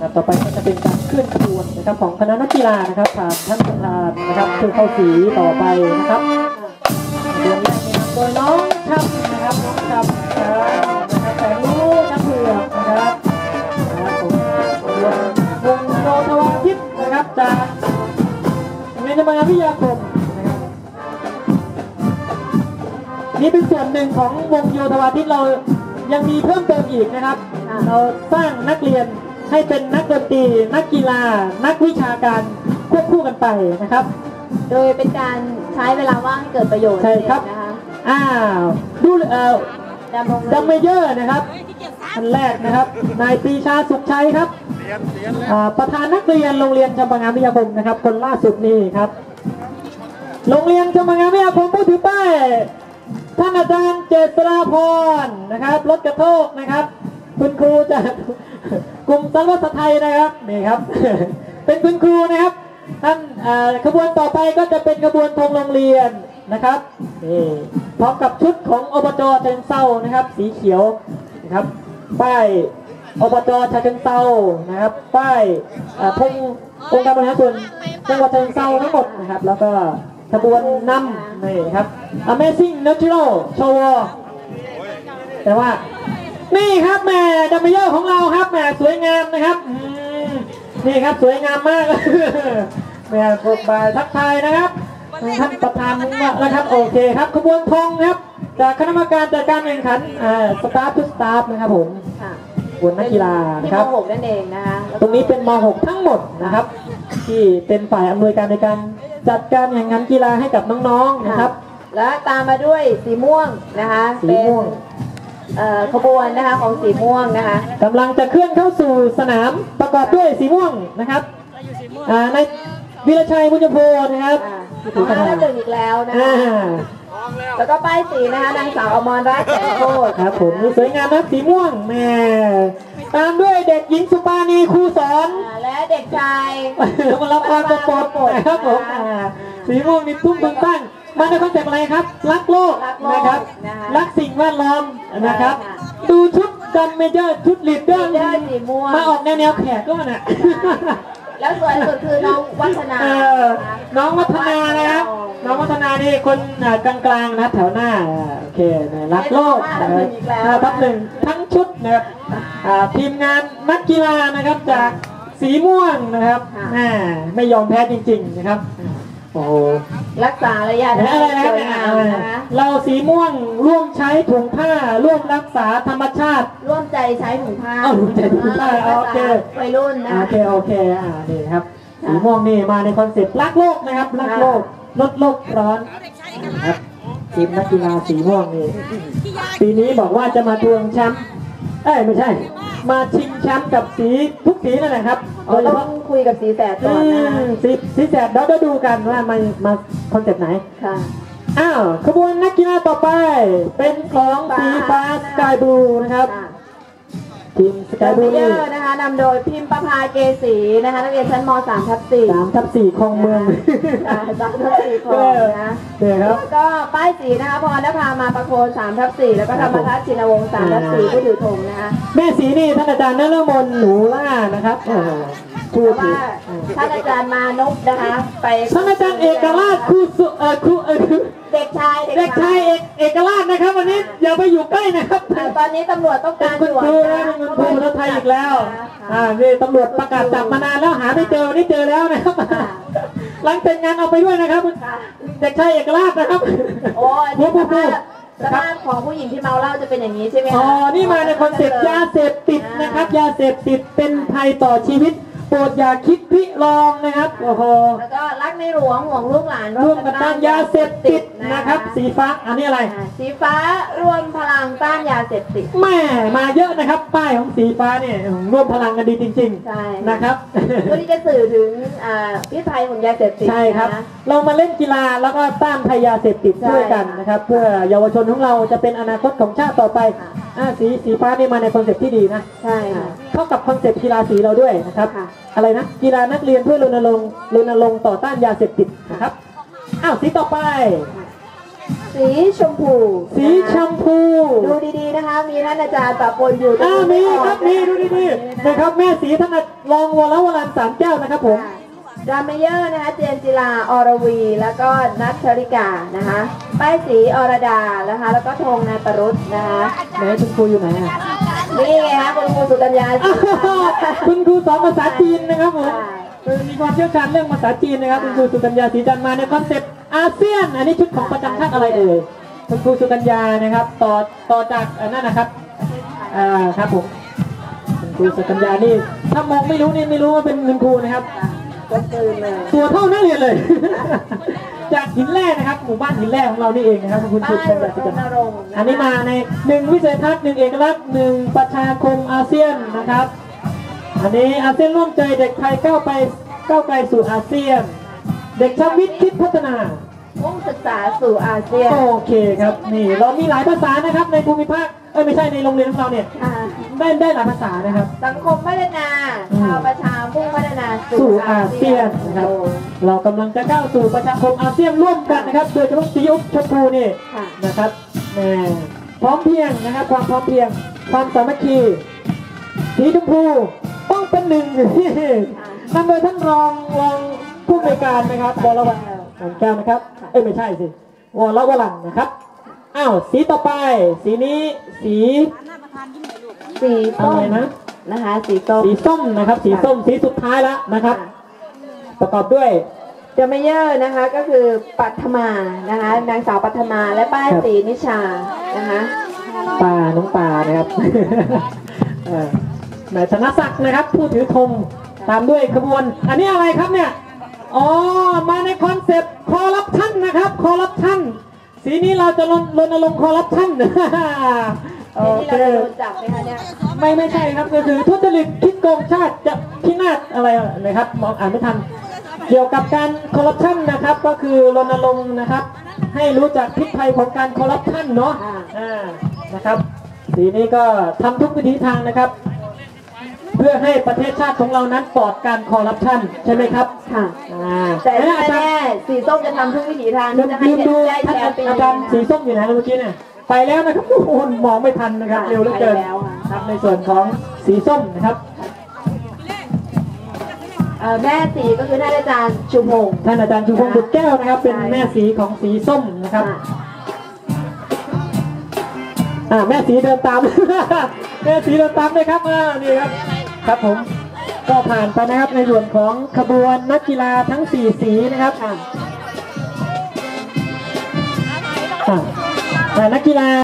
ครับต่อไปก็จะเป็นการเคลื่อนขบวนนะครับของคณะนักกีฬานะครับผ่านท่านประธานนะครับคือเข้าสีต่อไปนะครับขบวนแรกนี่นำโดยน้องชับนะครับน้องชับนะครับนะครับแต่รู้ชับเผือกนะครับนะครับผมวงวงโยธวาทิตนะครับจากเรียนธรรมาวิยาคม นี่เป็นส่วนหนึ่งของวงโยธวาทิตเรายังมีเพิ่มเติมอีกนะครับเราสร้างนักเรียนให้เป็นนักดนตรีนักกีฬา นักวิชาการควบคู่กันไปนะครับ โดยเป็นการใช้เวลาว่างให้เกิดประโยชน์ใช่ครับนะคะอ้าวดูเอ่อดำรงดัมเมเยอร์นะครับท่านแรกนะครับนายปรีชาสุขชัยครับอ่าประธานนักเรียนโรงเรียนจำปางามวิทยาคมนะครับ คนล่าสุดนี่ครับ โรงเรียนจำปางามวิทยาคมผู้ถือป้าย ท่านอาจารย์เจษฎาพรนะครับรถกระโทกนะครับ คุณครูจากกลุ่มสารวัตรไทยนะครับนี่ครับ เป็นคุณครูนะครับท่านขบวนต่อไปก็จะเป็นขบวนธงโรงเรียนนะครับนี่พร้อมกับชุดของอบจเชิงเซานะครับ สีเขียวนะครับป้ายอบจชาเชิงเซานะครับป้ายอ่าธงองค์การบริหารส่วนจังหวัดเชิงเซาทั้งหมดนะครับ แล้วก็ขบวนนำนี่ครับ Amazing Natural Show แต่ว่า นี่ครับแหม่ดัมเบลเยอร์ของเราครับแหม่สวยงามนะครับอืมนี่ครับสวยงามมากแหม่ปกบายทักทายนะครับท่านประธานนะครับโอเคครับขบวนธงครับจากคณะกรรมการจัดการแข่งขันอ่าสตาฟทุกสตาฟนะครับผมค่ะขบวนนักกีฬาที่นะคมรับหกนั่นเองนะคะแล้วตรงนี้เป็นม .6 ทั้งหมดนะครับ ที่เป็นฝ่ายอำนวยการในการจัดการแข่งขันกีฬาให้กับน้องๆนะครับ และตามมาด้วยสีม่วงนะคะสีม่วงเป็นเอ่อขบวนนะคะของสีม่วงนะคะกำลังจะเคลื่อนเข้าสู่สนามประกอบด้วยสีม่วงนะครับอ่าในวิรชัยบุญโพนะครับอ่าที่ขถือองคะแนห้านหนึ่งอีกแล้วนะอ่าคะแล้วก็ป้ายสีนะคะนางสาวอมรรัตน์แสงโคตรครับผมนี่สวยงามนะครับสีม่วงแหม่ตามด้วยเด็กหญิงสุปานีครูสอน อ่าและเด็กชายแล้วมารับความกปดนะครับผมอ่าสีม่วงนี่ทุ่มเมืองตั้ง มาในคอนเซ็ปต์อะไรครับ รักโลกนะครับรักสิ่งแวดล้อมนะครับดูชุดดัมเมเจอร์ชุดลีดเดอร์เสื้อสีม่วงมาออกแนวแนวๆแขกก็มันอะ แล้วสวยสุดคือน้องวัฒนาเออน้องวัฒนานะครับ น้องวัฒนานี่คนอ่ากลางๆนะแถวหน้าอ่าโอเคนะรักโลกนะครับอ่าทับหนึ่งทั้งชุดนะครับอ่าทีมงานนักกีฬานะครับจากสีม่วงนะครับแม่ไม่ยอมแพ้จริง ๆนะครับ โอ้โหรักษาระยะเห็นอะไรนะสวยงามนะคะเราสีม่วงร่วมใช้ถุงผ้า ร่วมรักษาธรรมชาติ ร่วมใจใช้ถุงผ้าอ้าวร่วมใจถุงผ้าภาโอเคษาวัยรุ่นนะโอเคโอเคอ่านี่ครับสีม่วงนี่มาในคอนเซ็ปต์รักโลกนะครับรักโลกลดโลกร้อนครับทีมนักกีฬาสีม่วงนี่ปีนี้บอกว่าจะมาทวงแชมป์เอ้ยไม่ใช่ มาชิงแชมป์กับสีทุกสีนั่นแหละครับ โดเรายเฉต้อพาะงคุยกับสีแสดอืก่อนนะมสีสีแสบเราจะดูกันว่ามามาคอนเซ็ปต์ไหน ค่ะ อ้าวขบวนนักกีฬาต่อไป เป็นของสีฟ้าสกายบลูนะครับค่ะทีมสกายบลูเยนี่อร์นะคะนำโดยพิมพ์ประภาเกษีนะคะนักเรียนชั้นม .3 ทับ4สามทับสี่คลองเมืองค่ะสามทับ4ของนะ เนี่ยครับ ก็ป้ายสีนะคะพรณภามาประโคน3ทับ4แล้วก็ธรรมทัศน์ชินวงศ์3ทับ4ผู้ถือธงนะคะแม่สีนี่ท่านอาจารย์นฤมลหนูล่านะครับโอ้โหพูเพดราะถึว่างท่านอาจารย์มานพนะคะ ไปท่านอาจารย์เอกราชครูสุเอ่อครูเอ่อเด็กชายเด็กชายเอกเอกราชนะครับ วันนี้อย่าไปอยู่ใกล้นะครับอ่าตอนนี้ตำรวจต้องเป็กานรคุณตรวจครูนะนะเป็นคุณครูรถไทยอีกแล้ว อ่านี่ตำรวจประกาศจับมานานแล้วหาไม่เจอวันนี้เจอแล้วนะครับ หลังแต่งงานเอาไปด้วยนะครับค่ะเด็กชายเอกราชนะครับ โอ้ยพูนี่ดสพูดพูภาดพสภาพของผู้หญิงที่เมาเหล้าจะเป็นอย่างนี้ใช่ไหมคะอ๋อ นี่มาในคอนเซ็ปต์ยาเสพติดนะครับ ยาเสพติดเป็นภัยต่อชีวิต โปรดอย่าคิดริลองนะครับ โอ้โห แล้วก็รักในหลวงห่วงลูกหลานร่วมกันต้านยาเสพติด นะครับ สีฟ้าอันนี้อะไรอ่าสีฟ้ารวมพลังต้านยาเสพติดแม่มาเยอะนะครับ ป้ายของสีฟ้าเนี่ยร่วมพลังกันดีจริงใช่ๆนะครับเพื่อที่จะสื่อถึงอ่าพิษภัยของยาเสพติดใช่ครับ นะ เรามาเล่นกีฬาแล้วก็ต้านภัยยาเสพติดใช่ด้วยกันนะครับ เพื่อเยาวชนของเราจะเป็นอนาคตของชาติต่อไปค่ะ อ่าสีสีฟ้านี่มาในคอนเซ็ปต์ที่ดีนะใช่ค่ะเท่ากับคอนเซ็ปต์กีฬาสีเราด้วยนะครับ ค่ะ อะไรนะกีฬานักเรียนเพื่อรณรงค์รณรงค์ต่อต้านยาเสพติดนะครับอ้าวสีต่อไป สีชมพูสีชมพู ดูดีๆนะคะ มีท่านอาจารย์ปะปนอยู่อ่ามีครับตงมีนี้ดูดีๆนะครับแม่สีท่านรองวรวรันสามแก้วนะครับผม ดรามเมเยอร์นะคะ เจนจิลาอรวี แล้วก็นัทชริกานะคะป้ายสีอรดานะคะ แล้วก็ธงนายปรุษนะคะไหนคุณครูอยู่ไหนอะนี่ไงคะคุณครูสุกัญญาอ้าวคุณครูสอนภาษาจีนนะครับผม ค่ะคือ มีความเชี่ยวชาญเรื่องภาษาจีนนะครับคุณครูสุกัญญาศรีจันทร์มาในคอนเซปต์อาเซียน อันนี้ชุดของประจำชาติอะไรเอ่ยคุณครูสุกัญญานะครับ ต่อต่อจากอันนั้นนะครับอ่าครับผมคุณครูสุกัญญานี่ถ้ามองไม่รู้นี่ไม่รู้ว่าเป็นคุณครูนะครับก็คืนเลยตัวเท่านักเรียนเลย จากหินแร่นะครับหมู่บ้านหินแร่ของเรานี่เองนะครับคุณครูป้ายสุกัญญาศรีรจันทณร์รงค์ะคะอันนี้มาในหนึ่งวิสัยทัศน์หนึ่งเอกลักษณ์หนึ่งประชาคมอาเซียนนะครับ อันนี้อาเซียนร่วมใจเด็กไทยก้าวไปก้าวไกลสู่อาเซียน เด็กชาววิทย์คิดพัฒนา มุ่งศึกษาสู่อาเซียน โอเคครับนี่เรามีหลายภาษานะครับในภูมิภาคเอ้ยไม่ใช่ในโรงเรียนของเราเนี่ยค่ะได้ได้หลายภาษานะครับ สังคมพัฒนาอืม ชาวประชามุ่งพัฒนาสู่สู่อาอาเซีเซียยนนนะครับโอ้เรากำลังจะก้าวสู่ประชาคมอาเซียนร่วมกันนะครับ โดยเฉพาะสีอุ๊บชมพูนี่ ค่ะ นะครับแหม่พร้อมเพรียงนะครับ ความพร้อมเพรียง ความสามัคคี สีชมพู ต้องเป็นหนึ่งนำโดยท่านรองรองผู้อำนวยการนะครับบรวรรณแก้วนะครับ เอ้ยไม่ใช่สิวรวรันนะครับ อ้าวสีต่อไป สีนี้สีสีอะส้มไรนะนะคะ สีส้มสีส้มนะครับ สีส้มสีสุดท้ายแล้วนะครับ ประกอบด้วยเดอะเมเยอร์นะคะก็คือปัทมานะคะนางสาวปัทมาและป้ายครับสีนิชานะคะปลาน้องปลานะครับเอ่อ นายธนศักดิ์นะครับ ผู้ถือธงตามด้วยขบวน อันนี้อะไรครับเนี่ย อ๋อ มาในคอนเซปต์คอร์รัปชันนะครับ คอร์รัปชันสีนี้เราจะรณรณรงค์คอร์รัปชันโอที่เคเราจะโดนจับไหมคะเนี่ยไม่ไม่ใช่ครับก็คือทุจริตคิดโกงชาติจะพินาศอะไรนะครับมองอ่านไม่ทัน เกี่ยวกับการคอร์รัปชันนะครับ ก็คือรณรงค์นะครับ ให้รู้จักพิษภัยของการคอร์รัปชันเนาะอ่าอ่านะครับ สีนี้ก็ทำทุกวิธีทางนะครับ เพื่อให้ประเทศชาติของเรานั้นปลอดการคอร์รัปชันใช่ไหมครับค่ะ อ่าแต่ที่อาจารย์แน่ๆสีส้มจะทำทุกวิถีทางลืที่มจะให้ดูได้ท่านแชมป์ปีอานี้จารย์สีส้มอยู่ไหนเมื่อกี้เนี่ยไปแล้วนะครับโอ้โหมองไม่ทันนะครับ เร็วเหลือเกินไปแล้วค่ะครับในส่วนของสีส้มนะครับเอ่อแม่สีก็คือท่านอาจารย์ชุมพงศ์ท่านอาจารย์ชูพงศ์บุตรแก้วนะครับ เป็นใช่แม่สีของสีส้มนะครับค่ะอ่าแม่สีเดินตาม แม่สีเดินตามเลยครับอ่านี่ครับ ครับผมก็ผ่านไปนะครับในส่วนของขบวนนักกีฬาทั้ง 4 สีนะครับอ่าอ่านักกีฬา